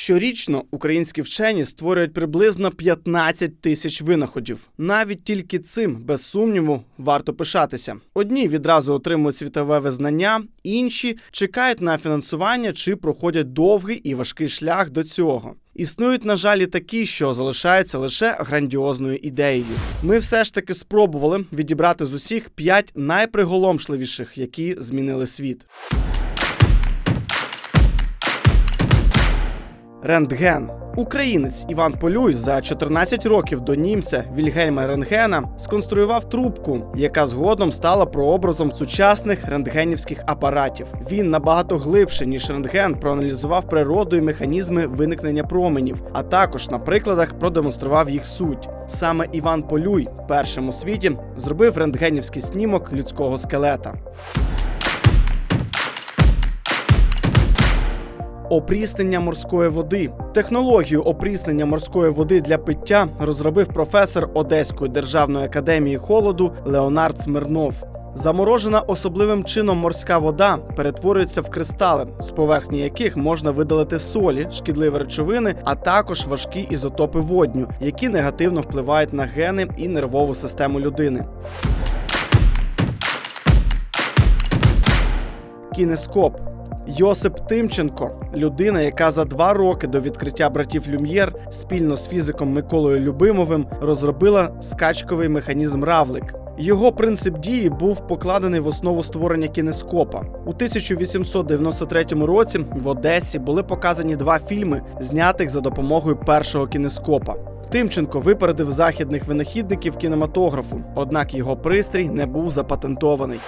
Щорічно українські вчені створюють приблизно 15 тисяч винаходів. Навіть тільки цим, без сумніву, варто пишатися. Одні відразу отримують світове визнання, інші чекають на фінансування чи проходять довгий і важкий шлях до цього. Існують, на жаль, і такі, що залишаються лише грандіозною ідеєю. Ми все ж таки спробували відібрати з усіх п'ять найприголомшливіших, які змінили світ. Рентген. Українець Іван Полюй за 14 років до німця Вільгельма Рентгена сконструював трубку, яка згодом стала прообразом сучасних рентгенівських апаратів. Він набагато глибше ніж рентген проаналізував природу і механізми виникнення променів, а також на прикладах продемонстрував їх суть. Саме Іван Полюй першим у світі зробив рентгенівський снімок людського скелета. Опріснення морської води. Технологію опріснення морської води для пиття розробив професор Одеської державної академії холоду Леонард Смирнов. Заморожена особливим чином морська вода перетворюється в кристали, з поверхні яких можна видалити солі, шкідливі речовини, а також важкі ізотопи водню, які негативно впливають на гени і нервову систему людини. Кінескоп. Йосип Тимченко людина, яка за два роки до відкриття братів Люм'єр спільно з фізиком Миколою Любимовим розробила скачковий механізм равлик. Його принцип дії був покладений в основу створення кінескопа. У 1893 році в Одесі були показані два фільми, знятих за допомогою першого кінескопа. Тимченко випередив західних винахідників кінематографу, однак його пристрій не був запатентований.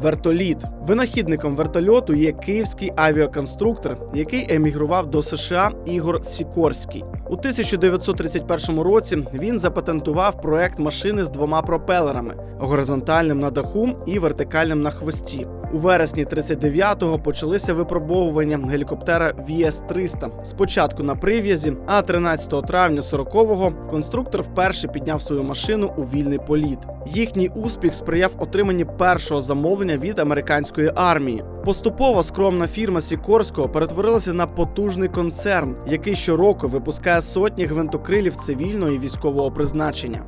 Вертоліт. Винахідником вертольоту є київський авіаконструктор, який емігрував до США Ігор Сікорський. У 1931 році він запатентував проект машини з двома пропелерами горизонтальним на даху і вертикальним на хвості. У вересні 39-го почалися випробовування гелікоптера VS-300. Спочатку на прив'язі, а 13 травня 40-го конструктор вперше підняв свою машину у вільний політ. Їхній успіх сприяв отриманні першого замовлення від американської армії. Поступово скромна фірма Сікорського перетворилася на потужний концерн, який щороку випускає сотні гвинтокрилів цивільного і військового призначення.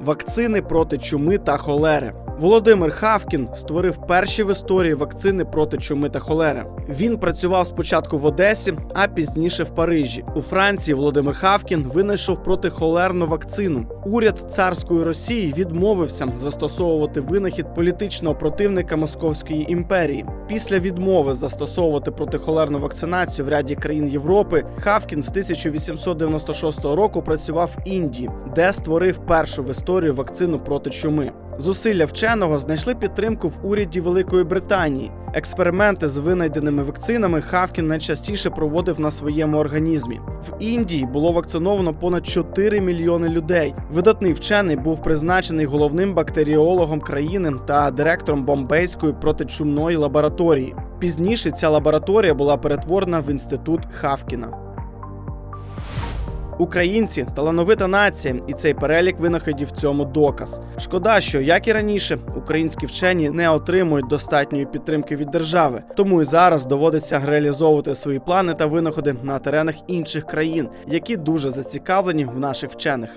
Вакцини проти чуми та холери. Володимир Хавкін створив перші в історії вакцини проти чуми та холери. Він працював спочатку в Одесі, а пізніше в Парижі. У Франції Володимир Хавкін винайшов протихолерну вакцину. Уряд царської Росії відмовився застосовувати винахід політичного противника Московської імперії. Після відмови застосовувати протихолерну вакцинацію в ряді країн Європи, Хавкін з 1896 року працював в Індії, де створив першу в історії вакцину проти чуми. Зусилля вченого знайшли підтримку в уряді Великої Британії. Експерименти з винайденими вакцинами Хавкін найчастіше проводив на своєму організмі. В Індії було вакциновано понад 4 мільйони людей. Видатний вчений був призначений головним бактеріологом країни та директором Бомбейської протичумної лабораторії. Пізніше ця лабораторія була перетворена в інститут Хавкіна. Українці талановита нація, і цей перелік винаходів цьому доказ. Шкода, що як і раніше, українські вчені не отримують достатньої підтримки від держави, тому і зараз доводиться реалізовувати свої плани та винаходи на теренах інших країн, які дуже зацікавлені в наших вчених.